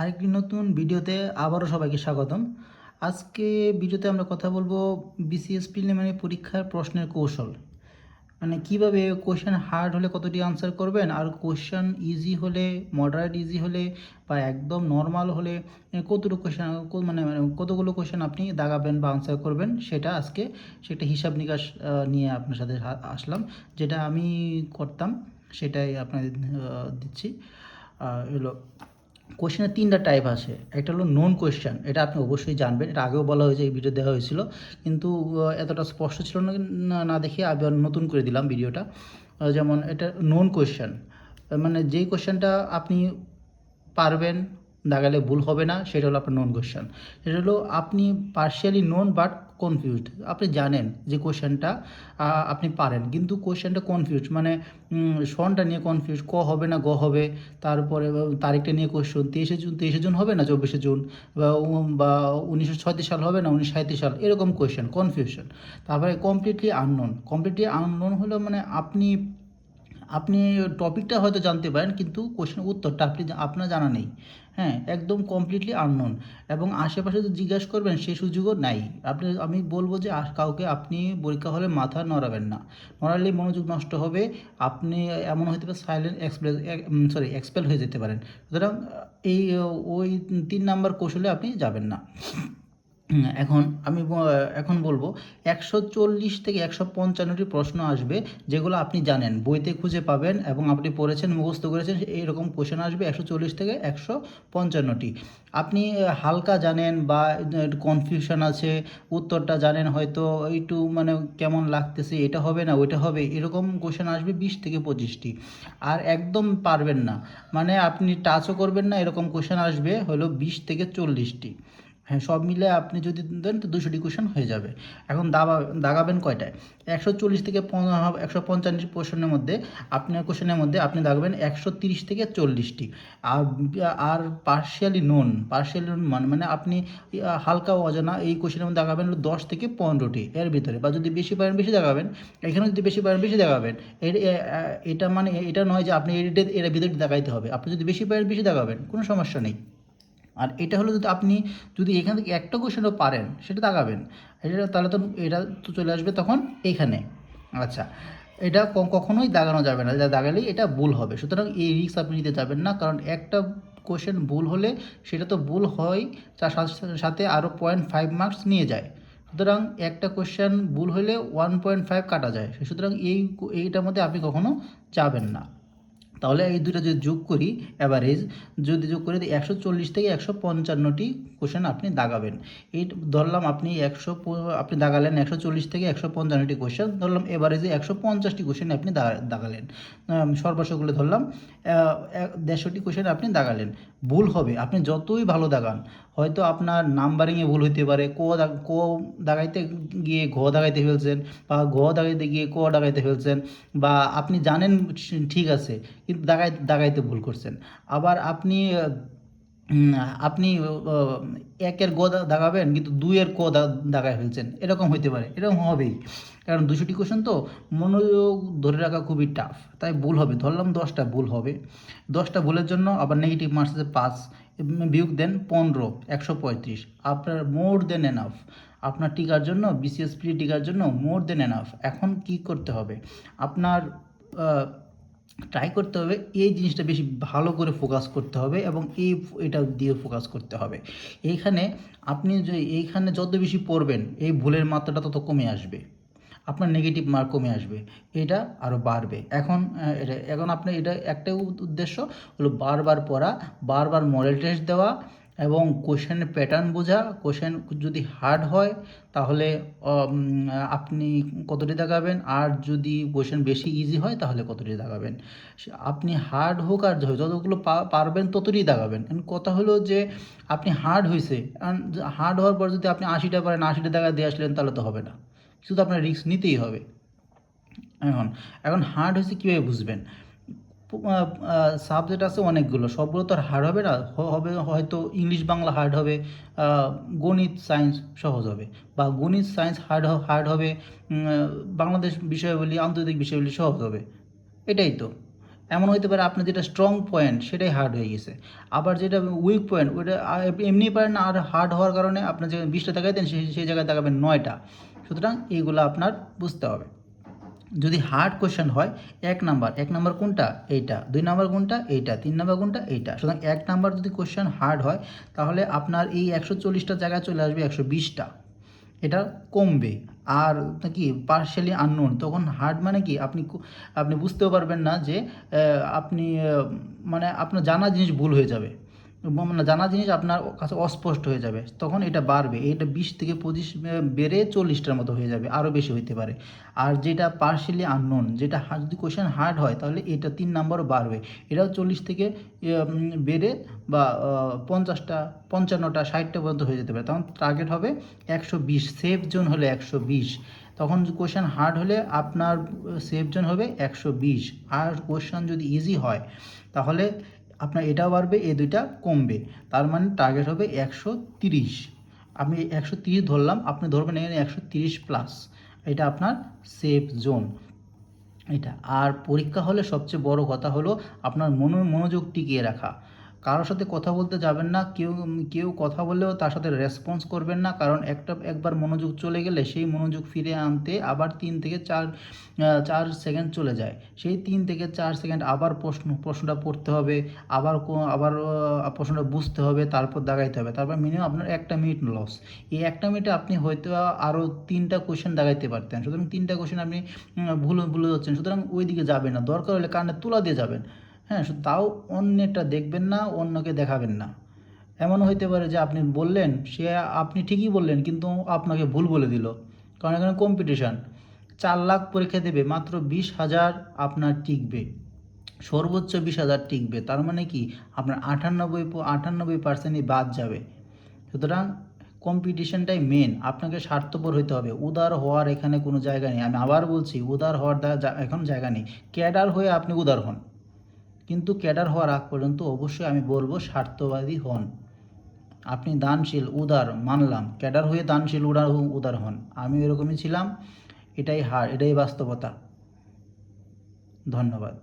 আরেকটি নতুন ভিডিওতে আবারও সবাইকে স্বাগতম। আজকে ভিডিওতে আমরা কথা বলব বিসিএস প্রিলিমিনারি পরীক্ষার প্রশ্নের কৌশল। মানে কীভাবে কোশ্চেন হার্ড হলে কতটি আনসার করবেন আর কোশ্চেন ইজি হলে মডারেট ইজি হলে বা একদম নর্মাল হলে কতটুকু কোশ্চেন মানে মানে কতগুলো কোশ্চেন আপনি দাগাবেন বা আনসার করবেন সেটা আজকে সেটা হিসাব নিকাশ নিয়ে আপনার সাথে আসলাম। যেটা আমি করতাম সেটাই আপনাদের দিচ্ছি। এলো কোশ্চেনের তিনটা টাইপ আছে। একটা হলো নন কোশ্চেন এটা আপনি অবশ্যই জানবেন। এটা আগেও বলা হয়েছে, এই ভিডিও দেওয়া হয়েছিল। কিন্তু এতটা স্পষ্ট ছিল না, না- দেখে আবার নতুন করে দিলাম ভিডিওটা যেমন এটা নন কোশ্চেন মানে যেই কোশ্চেনটা আপনি পারবেন দাগালে ভুল হবে না, সেটা হলো আপনার নন কোশ্চেন সেটা হলো আপনি পার্শিয়ালি নন বাট কনফিউজড আপনি জানেন যে কোশ্চেনটা আপনি পারেন। কিন্তু কোশ্চেনটা কনফিউজ মানে সনটা নিয়ে কনফিউজ ক হবে না, গ হবে, তারপরে তারিখটা নিয়ে কোশ্চেন তেইশে জুন তেইশে জুন হবে না, চব্বিশে জুন? বা বা, উনিশশো সাল হবে না, উনিশশো সাঁত্রিশ সাল? এরকম কোয়েশ্চেন কনফিউশন তারপরে কমপ্লিটলি আননোন কমপ্লিটলি আননোন হলো মানে আপনি আপনি টপিকটা হয়তো জানতে পারেন, কিন্তু কোশ্চেন উত্তরটা আপনি আপনার জানা নেই। হ্যাঁ একদম কমপ্লিটলি আননোন এবং আশেপাশে যে জিজ্ঞাসা করবেন সেই সুযোগও নাই। আপনি, আমি বলব যে কাউকে আপনি পরীক্ষা হলে মাথা নড়াবেন না। নড়ালে মনোযোগ নষ্ট হবে, আপনি এমন হতে পারে সাইলেন্ট এক্সপ্রেস সরি এক্সপেল হয়ে যেতে পারেন। সুতরাং, এই, ওই তিন নাম্বার কৌশলে আপনি যাবেন না। এখন আমি এখন বলব, একশো চল্লিশ থেকে একশো পঞ্চান্নটি প্রশ্ন আসবে যেগুলো আপনি জানেন, বইতে খুঁজে পাবেন এবং আপনি পড়েছেন, মুখস্থ করেছেন, এইরকম কোশ্চেন আসবে একশো চল্লিশ থেকে একশো পঞ্চান্নটি। আপনি হালকা জানেন বা কনফিউশন আছে, উত্তরটা জানেন হয়তো, একটু মানে কেমন লাগতেছে, এটা হবে না, ওইটা হবে, এরকম কোশ্চেন আসবে বিশ থেকে পঁচিশটি। আর একদম পারবেন না মানে আপনি টাচও করবেন না, এরকম কোশ্চেন আসবে হলো বিশ থেকে চল্লিশটি। হ্যাঁ সব মিলে আপনি যদি দেন তো দুশোটি কোশ্চেন হয়ে যাবে। এখন দাবা, দাগাবেন কয়টায়? একশো চল্লিশ থেকে একশো পঞ্চান্নটি কোশ্চেনের মধ্যে আপনার কোশ্চেনের মধ্যে আপনি দাগাবেন একশো তিরিশ থেকে চল্লিশটি আর আর পার্শিয়ালি নোন পার্শিয়ালি নোন মানে মানে আপনি হালকা অজানা এই কোশ্চেনের মধ্যে দাগাবেন দশ থেকে পনেরোটি এর ভিতরে। বা যদি বেশি পারেন, বেশি দাগাবেন। এখানে যদি বেশি পারেন, বেশি দাগাবেন। এটা মানে এটা নয় যে আপনি এর ভিতরে দাগাইতে হবে। আপনি যদি বেশি পারেন, বেশি দাগাবেন, কোনো সমস্যা নেই। আর এটা হলো যদি আপনি যদি এখান থেকে একটা কোশ্চেনও পারেন, সেটা দাগাবেন এটা তাহলে তো এটা তো চলে আসবে তখন এইখানে আচ্ছা এটা কখনোই দাগানো যাবে না। এটা দাগালেই এটা ভুল হবে। সুতরাং এই রিস্ক আপনি নিতে যাবেন না। কারণ একটা কোশ্চেন ভুল হলে সেটা তো ভুল হয়, তার সাথে- আরও পয়েন্ট ফাইভ মার্কস নিয়ে যায়। সুতরাং একটা কোশ্চেন ভুল হলে ওয়ান পয়েন্ট ফাইভ কাটা যায়। সুতরাং এই এইটার মধ্যে আপনি কখনো যাবেন না। তাহলে এই দুটো যদি যোগ করি অ্যাভারেজ যদি যোগ করি একশো চল্লিশ থেকে একশো পঞ্চান্নটি কোশ্চেন আপনি দাগাবেন। এই ধরলাম আপনি একশো আপনি দাগালেন একশো চল্লিশ থেকে একশো পঞ্চান্নটি কোশ্চেন ধরলাম এভারেজে একশো পঞ্চাশটি কোশ্চেন আপনি দাগালেন। আম, সর্বশেষগুলো ধরলাম দেড়শোটি কোশ্চেন আপনি দাগালেন। ভুল হবে আপনি যতই ভালো দাগান হয়তো আপনার নাম্বারিংয়ে ভুল হতে পারে ক ক দাগাইতে গিয়ে ঘ দাগাইতে ফেলছেন বা ঘ দাগাইতে গিয়ে ক দাগাইতে ফেলছেন বা আপনি জানেন ঠিক আছে কিন্তু দাগাই, দাগাইতে ভুল করছেন। আবার আপনি আপনি একের গ দাগাবেন, কিন্তু দুইয়ের ক দাগায় ফেলছেন। এরকম হইতে পারে, এরকম হবেই। কারণ দুশোটি কোশ্চেন তো মনোযোগ ধরে রাখা খুবই টাফ তাই ভুল হবে। ধরলাম দশটা ভুল হবে। দশটা ভুলের জন্য আবার নেগেটিভ মার্কস আছে পাঁচ। বিয়োগ দেন পনেরো, একশো পঁয়ত্রিশ। আপনার মোর দেন এনাফ আপনার টিকার জন্য বিসিএস প্রি টিকার জন্য মোর দেন এনাফ এখন কি করতে হবে? আপনার ট্রাই করতে হবে, এই জিনিসটা বেশি ভালো করে ফোকাস করতে হবে এবং এই এটা দিয়ে ফোকাস করতে হবে। এইখানে আপনি যে, এইখানে যত বেশি পড়বেন, এই ভুলের মাত্রাটা তত কমে আসবে। আপনার নেগেটিভ মার্ক কমে আসবে। এটা আরও বাড়বে। এখন এটা, এখন আপনার এটা একটাই উদ্দেশ্য হলো বারবার পড়া, বারবার মডেল টেস্ট দেওয়া এবং কোশ্চেন প্যাটার্ন বোঝা কোশ্চেন যদি হার্ড হয়, তাহলে আপনি কতটি দাগাবেন আর যদি কোশ্চেন বেশি ইজি হয়, তাহলে কতটি দাগাবেন আপনি হার্ড হোক আর যতগুলো পারবেন, ততটি দাগাবেন কথা হলো যে, আপনি হার্ড হয়েছে হার্ড হওয়ার পর যদি আপনি আশিটা পারেন, আশিটা দাগা দিয়ে আসলেন, তাহলে তো হবে না। শুধু আপনার রিস্ক নিতেই হবে। এখন এখন হার্ড হয়েছে কীভাবে বুঝবেন? সাবজেক্ট আছে অনেকগুলো। সবগুলো তো আর হার্ড হবে না। হবে হয়তো ইংলিশ বাংলা হার্ড হবে গণিত সায়েন্স সহজ হবে। বা গণিত সায়েন্স হার্ড হার্ড হবে বাংলাদেশ বিষয়াবলী, আন্তর্জাতিক বিষয়াবলী সহজ হবে। এটাই তো। এমন হতে পারে আপনার যেটা স্ট্রং পয়েন্ট সেটাই হার্ড হয়ে গেছে। আবার যেটা উইক পয়েন্ট ওইটা এমনি পারেন না, আর হার্ড হওয়ার কারণে আপনার যে বিশটা দেখাইতেন সেই সেই জায়গায় দেখাবেন নয়টা। সুতরাং এইগুলো আপনার বুঝতে হবে। যদি হার্ড কোশ্চেন হয়, এক নাম্বার এক নাম্বার কোনটা? এইটা। দুই নাম্বার কোনটা? এইটা। তিন নাম্বার কোনটা? এইটা। সুতরাং এক নাম্বার যদি কোশ্চেন হার্ড হয়, তাহলে আপনার এই একশো চল্লিশটা জায়গায় চলে আসবে একশো বিশটা। এটা কমবে। আর কি? পার্শিয়ালি আননোন তখন হার্ড মানে কি? আপনি আপনি বুঝতেও পারবেন না যে আপনি মানে আপনার জানা জিনিস ভুল হয়ে যাবে। জানা জিনিস আপনার কাছে অস্পষ্ট হয়ে যাবে। তখন এটা বাড়বে। এটা বিশ থেকে পঁচিশ বেড়ে চল্লিশটার মতো হয়ে যাবে। আরও বেশি হইতে পারে। আর যেটা পার্শিয়ালি আননোন যেটা যদি কোশ্চেন হার্ড হয়, তাহলে এটা তিন নাম্বারও বাড়বে। এটাও চল্লিশ থেকে বেড়ে বা পঞ্চাশটা, পঞ্চান্নটা, ষাটটা পর্যন্ত হয়ে যেতে পারে। তখন টার্গেট হবে একশো বিশ সেফ জোন হলে একশো বিশ। তখন কোশ্চেন হার্ড হলে আপনার সেফ জোন হবে একশো বিশ। আর কোশ্চেন যদি ইজি হয়, তাহলে আপনার এটাও বাড়বে এ দুইটা কমবে। তার মানে টার্গেট হবে একশো তিরিশ। আমি একশো তিরিশ ধরলাম, আপনি ধরবেন এখানে একশো তিরিশ প্লাস এটা আপনার সেফ জোন এটা। আর পরীক্ষা হলে সবচেয়ে বড় কথা হলো আপনার মনো মনোযোগ টিকিয়ে রাখা। কারোর সাথে কথা বলতে যাবেন না, কেউ কেউ কথা বললেও তার সাথে রেসপন্স করবেন না, কারণ একটা, একবার মনোযোগ চলে গেলে সেই মনোযোগ ফিরে আনতে আবার তিন থেকে চার চার সেকেন্ড চলে যায়। সেই তিন থেকে চার সেকেন্ড আবার প্রশ্ন, প্রশ্নটা পড়তে হবে, আবার আবার প্রশ্নটা বুঝতে হবে, তারপর দাগাইতে হবে। তারপর মিনিমাম আপনার একটা মিনিট লস এই একটা মিনিটে আপনি হয়তো আরও তিনটা কোশ্চেন দাগাইতে পারতেন। সুতরাং তিনটা কোশ্চেন আপনি ভুল, ভুলে যাচ্ছেন। সুতরাং ওই দিকে যাবেন না। দরকার হলে কানে তুলা দিয়ে যাবেন। হ্যাঁ তাও অন্যটা দেখবেন না, অন্যকে দেখাবেন না। এমন হইতে পারে যে আপনি বললেন, সে আপনি ঠিকই বললেন, কিন্তু আপনাকে ভুল বলে দিল। কারণ এখানে কম্পিটিশান চার লাখ পরীক্ষা দেবে, মাত্র বিশ হাজার আপনার টিকবে। সর্বোচ্চ বিশ হাজার টিকবে। তার মানে কি? আপনার আটানব্বই আটানব্বই পার্সেন্টই বাদ যাবে। সুতরাং কম্পিটিশনটাই মেন আপনাকে স্বার্থপর হইতে হবে। উদার হওয়ার এখানে কোনো জায়গা নেই। আমি আবার বলছি, উদার হওয়ার এখন জায়গা নেই। ক্যাডার হয়ে আপনি উদার হন। কিন্তু ক্যাডার হওয়ার আগ পর্যন্ত অবশ্যই আমি বলব স্বার্থবাদী হন। আপনি দানশীল, উদার, মানলাম। ক্যাডার হয়ে দানশীল, উদার উদার হন। আমি এরকমই ছিলাম। এটাই হার, এটাই বাস্তবতা। ধন্যবাদ।